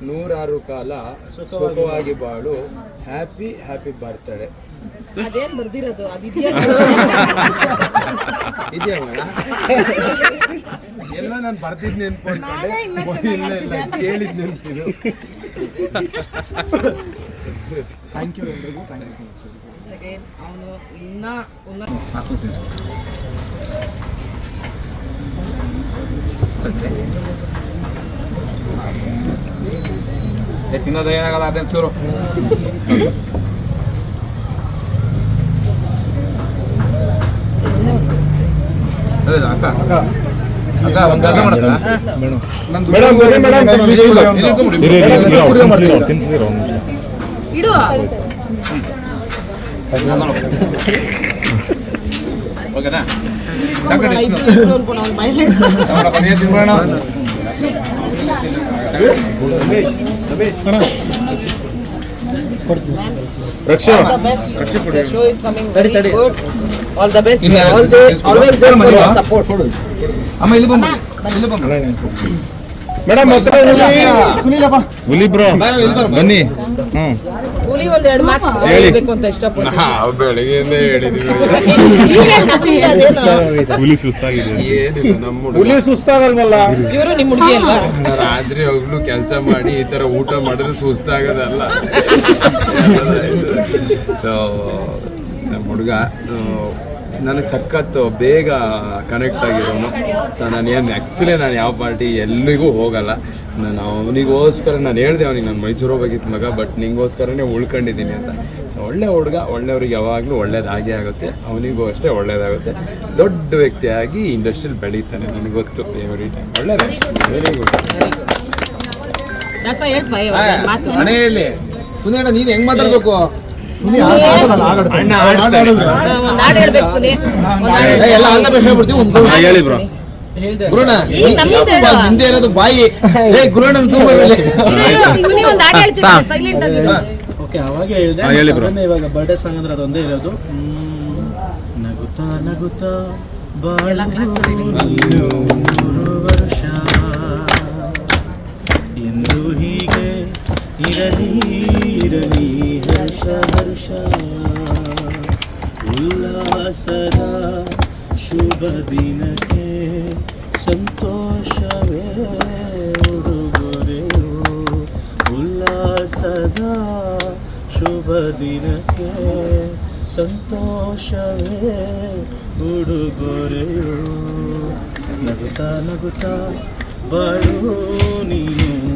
ನೂರಾರು ಕಾಲ ಸುಖವಾಗಿ ಬಾಳು. ಹ್ಯಾಪಿ ಹ್ಯಾಪಿ ಬರ್ತಡೆ ಅದೇನ್ ಬರ್ದಿರೋದು? ಇದೆಯಾ? ಎಲ್ಲ ನಾನು ಬರ್ತಿದ್ ನೆನ್ಕೊಂಡೆ ಇಲ್ಲ ಇಲ್ಲ ಕೇಳಿದ್ ನೆನ್ಪಿದು ಥ್ಯಾಂಕ್ ಯು ಎಲ್ರಿಗೂ. ಥ್ಯಾಂಕ್ ಯು ಸೊ ಮಚ್ ಅವನು ಇನ್ನ ಉನ್ನ ತಿನ್ನೋದು ಏನಾಗಲ್ಲ ಅದೇನು ಚೂರು ಅದೇ ಅಕ್ಕ ಅಕ್ಕ ಒಂದು ಕೆಲಸ ಮಾಡಕ್ಕ ಓಕೆನಾ ಚಕ್ಕಡಿ ತಿನ್ಬಿಡೋಣ. ಮೇಡಮ್ ರಕ್ಷಿನ್ ಬನ್ನಿ. ಹ್ಮ್. ಹುಲಿ ಒಂದ್ ಎರಡು ಮಾತು ಹೇಳ್ಬೇಕು ಅಂತ ಇಷ್ಟಪಡ್ತೀನಿ. ನಾವು ಬೆಳಗ್ಗೆಯಿಂದ ಹೇಳಿದೀವಿ. ಹುಲಿ ಸುಸ್ತಾಗಿದೆ ಏನಿಲ್ಲ ನಮ್ಮ ಹುಡುಗ. ಹುಲಿ ಸುಸ್ತಾಗಲ್ವಲ್ಲ? ಇವರು ನಿಮ್ ಹುಡುಗಿ ಅಲ್ವಾ? ರಾತ್ರಿ ಹೋಗ್ಲು ಕೆಲಸ ಮಾಡಿ ಈ ತರ ಊಟ ಮಾಡಿದ್ರೆ ಸುಸ್ತಾಗದಲ್ಲ. ಸೊ ನಮ್ಮ ಹುಡುಗ ನನಗೆ ಸಖತ್ತು ಬೇಗ ಕನೆಕ್ಟ್ ಆಗಿರೋನು. ಸೊ ನಾನು ಏನು ಆ್ಯಕ್ಚುಲಿ ನಾನು ಯಾವ ಪಾರ್ಟಿ ಎಲ್ಲಿಗೂ ಹೋಗಲ್ಲ. ನಾನು ಅವನಿಗೋಸ್ಕರ ನಾನು ಹೇಳಿದೆ ಅವನಿಗೆ ನಾನು ಮೈಸೂರು ಹೋಗಿತ್ತು ಮಗ ಬಟ್ ನಿಂಗೋಸ್ಕರನೇ ಉಳ್ಕೊಂಡಿದ್ದೀನಿ ಅಂತ. ಸೊ ಒಳ್ಳೆ ಹುಡುಗ ಒಳ್ಳೆಯವ್ರಿಗೆ ಯಾವಾಗಲೂ ಒಳ್ಳೇದಾಗೇ ಆಗುತ್ತೆ. ಅವನಿಗೂ ಅಷ್ಟೇ ಒಳ್ಳೇದಾಗುತ್ತೆ. ದೊಡ್ಡ ವ್ಯಕ್ತಿಯಾಗಿ ಇಂಡಸ್ಟ್ರಿಯಲ್ಲಿ ಬೆಳೀತಾನೆ ನನಗೆ ಗೊತ್ತು ಎವ್ರಿ ಟೈಮ್ ಒಳ್ಳೇದೇ ವೆರಿ ಗುಡ್ ಮನೆಯಲ್ಲಿ ನೀನು ಹೆಂಗೆ ಮಾತಾಡ್ಬೇಕು? ಎಲ್ಲ ಒಂದು ಹೇಳಿ ಬ್ರೋ. ಗುರುಣ. ಇರೋದು ಬಾಯಿ. ಏ ಗುರುಣ ಓಕೆ ಅವಾಗ ಹೇಳಿದೆ. ಇವಾಗ ಬರ್ಡೇ ಸಾಂಗ್ ಅಂದ್ರೆ ಅದೊಂದೇ ಇರೋದು. ನಗುತ್ತಾ ನಗುತ್ತಾ. ಬಾಳು ಇರಲಿ ಹರ್ಷ ಹರ್ಷ. ಉಲ್ಲಾಸದ ಶುಭ ದಿನಕ್ಕೆ ಸಂತೋಷವೇ ಉಡುಗೊರೆಯು ಉಲ್ಲಾಸದ ಶುಭ ದಿನಕ್ಕೆ ಸಂತೋಷವೇ ಉಡುಗೊರೆಯೋ. ನಗುತ್ತಾ ನಗುತ್ತಾ ಬರೋ ನೀನು.